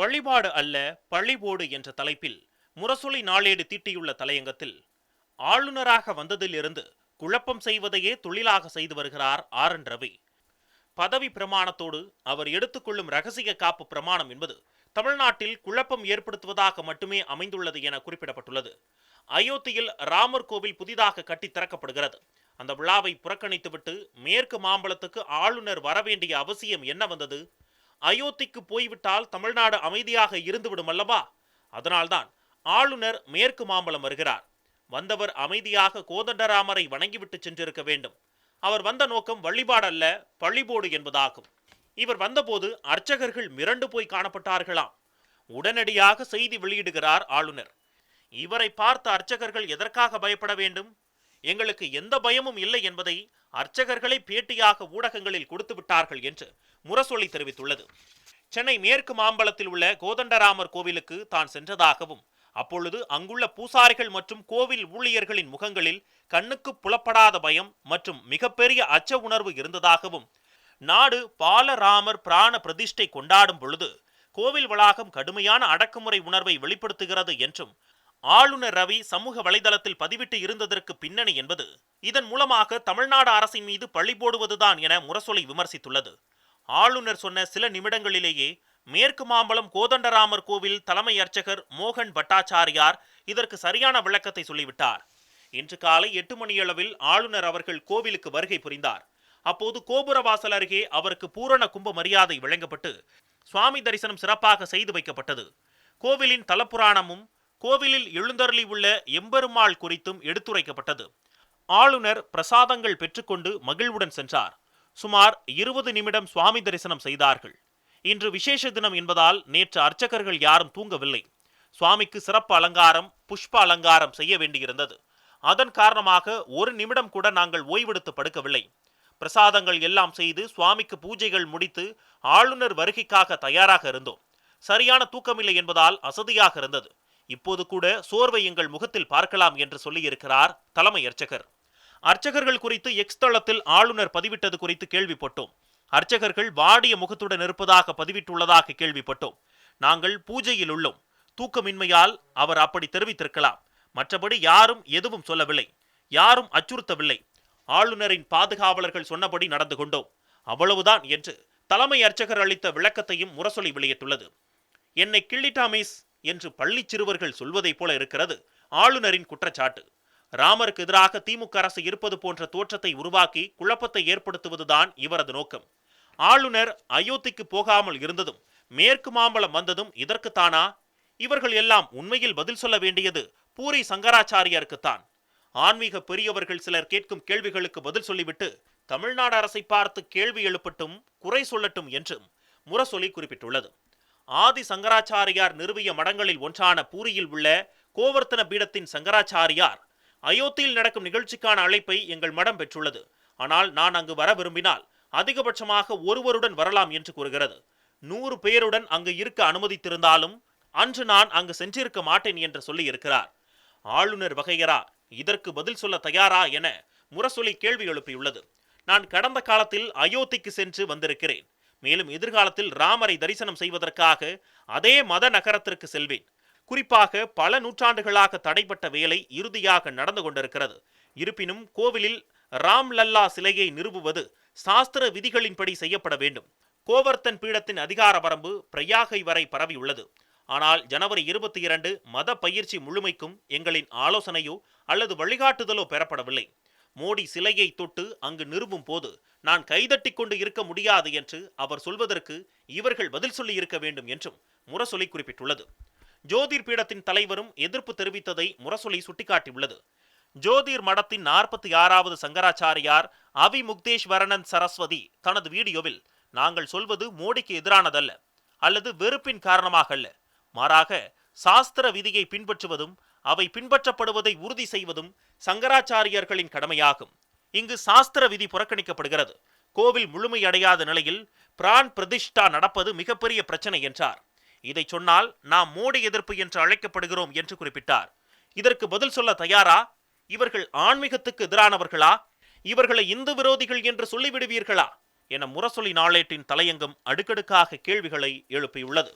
வழிபாடு அல்ல பழிபோடு என்ற தலைப்பில் முரசொலி நாளேடு தீட்டியுள்ள தலையங்கத்தில் ஆளுநராக வந்ததிலிருந்து குழப்பம் செய்வதையே தொழிலாக செய்து வருகிறார் ஆர் என் ரவி. பதவி பிரமாணத்தோடு அவர் எடுத்துக்கொள்ளும் ரகசிய காப்பு பிரமாணம் என்பது தமிழ்நாட்டில் குழப்பம் ஏற்படுத்துவதாக மட்டுமே அமைந்துள்ளது என குறிப்பிடப்பட்டுள்ளது. அயோத்தியில் ராமர் கோவில் புதிதாக கட்டி திறக்கப்படுகிறது. அந்த விழாவை புறக்கணித்துவிட்டு மேற்கு மாம்பலத்துக்கு ஆளுநர் வரவேண்டிய அவசியம் என்ன வந்தது? அயோத்திக்கு போய்விட்டால் தமிழ்நாடு அமைதியாக இருந்துவிடும் அல்லவா? அதனால்தான் ஆளுநர் மேற்கு மாம்பலம் வருகிறார். வந்தவர் அமைதியாக கோதண்டராமரை வணங்கிவிட்டு சென்றிருக்க வேண்டும். அவர் வந்த நோக்கம் வழிபாடல்ல பழிபோடு என்பதாகும். இவர் வந்தபோது அர்ச்சகர்கள் மிரண்டு போய் காணப்பட்டார்களாம். உடனடியாக செய்தி வெளியிடுகிறார் ஆளுநர். இவரை பார்த்த அர்ச்சகர்கள் எதற்காக பயப்பட வேண்டும்? எங்களுக்கு எந்த பயமும் இல்லை என்பதை அர்ச்சகர்களை பேட்டியாக ஊடகங்களில் கொடுத்து விட்டார்கள் என்று முரசொலி தெரிவித்துள்ளது. சென்னை மேற்கு மாம்பலத்தில் உள்ள கோதண்டராமர் கோவிலுக்கு தான் சென்றதாகவும் அப்பொழுது அங்குள்ள பூசாரிகள் மற்றும் கோவில் ஊழியர்களின் முகங்களில் கண்ணுக்கு புலப்படாத பயம் மற்றும் மிகப்பெரிய அச்ச உணர்வு இருந்ததாகவும் நாடு பாலராமர் பிராண பிரதிஷ்டை கொண்டாடும் பொழுது கோவில் வளாகம் கடுமையான அடக்குமுறை உணர்வை வெளிப்படுத்துகிறது என்றும் ஆளுநர் ரவி சமூக வலைதளத்தில் பதிவிட்டு இருந்ததற்கு பின்னணி என்பது இதன் மூலமாக தமிழ்நாடு அரசின் மீது பழி போடுவதுதான் என முரசொலி விமர்சித்துள்ளது. ஆளுநர் சொன்ன சில நிமிடங்களிலேயே மேற்கு மாம்பலம் கோதண்டராமர் கோவில் தலைமை அர்ச்சகர் மோகன் பட்டாச்சாரியார் இதற்கு சரியான விளக்கத்தை சொல்லிவிட்டார். இன்று காலை எட்டு மணியளவில் ஆளுநர் அவர்கள் கோவிலுக்கு வருகை புரிந்தார். அப்போது கோபுரவாசல் அருகே அவருக்கு பூரண கும்ப மரியாதை வழங்கப்பட்டு சுவாமி தரிசனம் சிறப்பாக செய்து வைக்கப்பட்டது. கோவிலின் தலப்புராணமும் கோவிலில் எழுந்தருளி உள்ள எம்பெருமாள் குறித்தும் எடுத்துரைக்கப்பட்டது. ஆளுநர் பிரசாதங்கள் பெற்றுக்கொண்டு மகிழ்வுடன் சென்றார். சுமார் இருபது நிமிடம் சுவாமி தரிசனம் செய்தார்கள். இன்று விசேஷ தினம் என்பதால் நேற்று அர்ச்சகர்கள் யாரும் தூங்கவில்லை. சுவாமிக்கு சிறப்பு அலங்காரம் புஷ்ப அலங்காரம் செய்ய வேண்டியிருந்தது. அதன் காரணமாக ஒரு நிமிடம் கூட நாங்கள் ஓய்வெடுத்து படுக்கவில்லை. பிரசாதங்கள் எல்லாம் செய்து சுவாமிக்கு பூஜைகள் முடித்து ஆளுநர் வருகைக்காக தயாராக இருந்தோம். சரியான தூக்கமில்லை என்பதால் அசதியாக இருந்தது. இப்போது கூட சோர்வை எங்கள் முகத்தில் பார்க்கலாம் என்று சொல்லியிருக்கிறார் தலைமை அர்ச்சகர். அர்ச்சகர்கள் குறித்து எக்ஸ் தளத்தில் ஆளுநர் பதிவிட்டது குறித்து கேள்விப்பட்டோம். அர்ச்சகர்கள் வாடிய முகத்துடன் இருப்பதாக பதிவிட்டுள்ளதாக கேள்விப்பட்டோம். நாங்கள் பூஜையில் உள்ளோம். தூக்கமின்மையால் அவர் அப்படி தெரிவித்திருக்கலாம். மற்றபடி யாரும் எதுவும் சொல்லவில்லை. யாரும் அச்சுறுத்தவில்லை. ஆளுநரின் பாதுகாவலர்கள் சொன்னபடி நடந்து கொண்டோம். அவ்வளவுதான் என்று தலைமை அர்ச்சகர் அளித்த விளக்கத்தையும் முரசொலி வெளியிட்டுள்ளது. என்னை கிள்ளிட்டா மிஸ்? என்று பள்ளி சிறுவர்கள் சொல்வதைப் போல இருக்கிறது. ஆளுநரின் குற்றச்சாட்டு. ராமருக்கு எதிராக திமுக அரசு இருப்பது போன்ற தோற்றத்தை உருவாக்கி குழப்பத்தை ஏற்படுத்துவதுதான் இவரது நோக்கம். ஆளுநர் அயோத்திக்கு போகாமல் இருந்ததும் மேற்கு மாம்பலம் வந்ததும் இதற்குத்தானா இவர்கள் எல்லாம் உண்மையில் பதில் சொல்ல வேண்டியது பூரி சங்கராச்சாரியாருக்குத்தான். ஆன்மீக பெரியவர்கள் சிலர் கேட்கும் கேள்விகளுக்கு பதில் சொல்லிவிட்டு தமிழ்நாடு அரசை பார்த்து கேள்வி எழுப்பட்டும் குறை சொல்லட்டும் என்றும் முரசொலி குறிப்பிட்டுள்ளது. ஆதி சங்கராச்சாரியார் நிறுவிய மடங்களில் ஒன்றான பூரியில் உள்ள கோவர்த்தன பீடத்தின் சங்கராச்சாரியார் அயோத்தியில் நடக்கும் நிகழ்ச்சிக்கான அழைப்பை எங்கள் மடம் பெற்றுள்ளது. ஆனால் நான் அங்கு வர விரும்பினால் அதிகபட்சமாக ஒருவருடன் வரலாம் என்று கூறுகிறது. நூறு பேருடன் அங்கு இருக்க அனுமதித்திருந்தாலும் அன்று நான் அங்கு சென்றிருக்க மாட்டேன் என்று சொல்லி இருக்கிறார் ஆளுநர் வகையரா இதற்கு பதில் சொல்ல தயாரா என முரசொலி கேள்வி எழுப்பியுள்ளது. நான் கடந்த காலத்தில் அயோத்திக்கு சென்று வந்திருக்கிறேன். மேலும் எதிர்காலத்தில் ராமரை தரிசனம் செய்வதற்காக அதே மத நகரத்திற்கு செல்வேன். குறிப்பாக பல நூற்றாண்டுகளாக தடைப்பட்ட வேலை இறுதியாக நடந்து கொண்டிருக்கிறது. இருப்பினும் கோவிலில் ராம் லல்லா சிலையை நிறுவுவது சாஸ்திர விதிகளின்படி செய்யப்பட வேண்டும். கோவர்த்தன் பீடத்தின் அதிகார வரம்பு பிரயாகை வரை பரவியுள்ளது ஆனால் ஜனவரி இருபத்தி இரண்டு மத பயிற்சி முழுமைக்கும் எங்களின் ஆலோசனையோ அல்லது வழிகாட்டுதலோ பெறப்படவில்லை. மோடி சிலையை தொட்டு அங்கு நிறுவும் போது நான் கைதட்டி கொண்டு இருக்க முடியாது என்று அவர் சொல்வதற்கு இவர்கள் பதில் சொல்லி இருக்க வேண்டும் என்றும் முரசொலி குறிப்பிட்டுள்ளது. ஜோதிர் பீடத்தின் தலைவரும் எதிர்ப்பு தெரிவித்ததை முரசொலி சுட்டிக்காட்டியுள்ளது. ஜோதிர் மடத்தின் நாற்பத்தி ஆறாவது சங்கராச்சாரியார் அவிமுக்தேஸ்வரணன் சரஸ்வதி தனது வீடியோவில் நாங்கள் சொல்வது மோடிக்கு எதிரானதல்ல அல்லது வெறுப்பின் காரணமாக அல்ல மாறாக சாஸ்திர விதியை பின்பற்றுவதும் அவை பின்பற்றப்படுவதை உறுதி செய்வதும் சங்கராச்சாரியர்களின் கடமையாகும். இங்கு சாஸ்திர விதி புறக்கணிக்கப்படுகிறது. கோவில் முழுமையடையாத நிலையில் பிரான் பிரதிஷ்டா நடப்பது மிகப்பெரிய பிரச்சனை என்றார். இதை சொன்னால் நாம் மோடி எதிர்ப்பு என்று அழைக்கப்படுகிறோம் என்று குறிப்பிட்டார். இதற்கு பதில் சொல்ல தயாரா? இவர்கள் ஆன்மீகத்துக்கு எதிரானவர்களா? இவர்களை இந்து விரோதிகள் என்று சொல்லிவிடுவீர்களா? என முரசொலி நாளேட்டின் தலையங்கம் அடுக்கடுக்காக கேள்விகளை எழுப்பியுள்ளது.